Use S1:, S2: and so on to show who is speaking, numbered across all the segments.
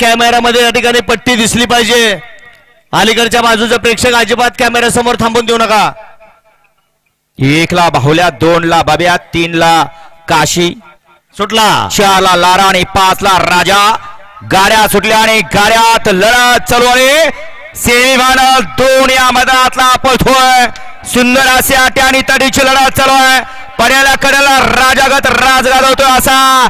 S1: कॅमेऱ्यामध्ये या ठिकाणी पट्टी दिसली पाहिजे. अलीकडच्या बाजूचे प्रेक्षक अजिबात कॅमेऱ्या समोर थांबून देऊ नका.
S2: एक ला बाहुल्या दोन ला बाब्या तीन ला काशी.
S1: सुटला.
S2: चार ला लारा आणि पाच ला राजा. गाड्या सुटल्या आणि गाड्यात लढत चालू आहे. सेमीफायनल दोन या मैदानातला पळतोय सुंदर असे आटे आणि तडीची लढत चालू आहे. पड्याला कड्याला राजागत राज घालवतोय असा.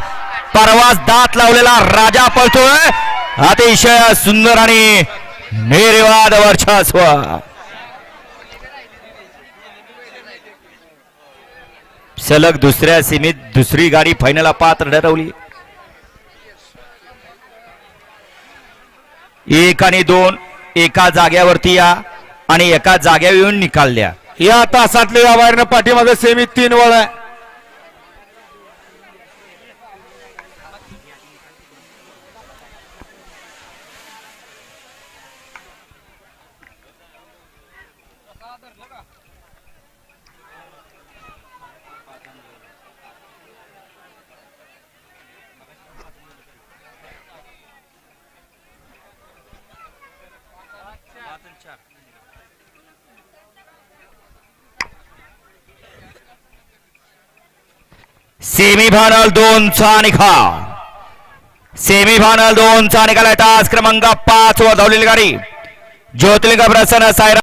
S2: परवास दात लावलेला राजा पळतोय. अतिशय सुंदर आणि निर्वाद वर्चस्व. सलग दुसऱ्या सीमेत दुसरी गाडी फायनल पात्र ठरवली एक आणि दोन एका जाग्यावरती या आणि एका जाग्यावर येऊन निकाल द्या
S3: या तासातले बाहेरनं पाठीमागे सेमी तीन वळ आहे.
S2: सेमीफायनल दोनचा निकाल. सेमीफायनल दोनचा निकाल आहे. तास क्रमांक पाच वर धावलेली गाडी. ज्योतिलिंग प्रसन्न सायरा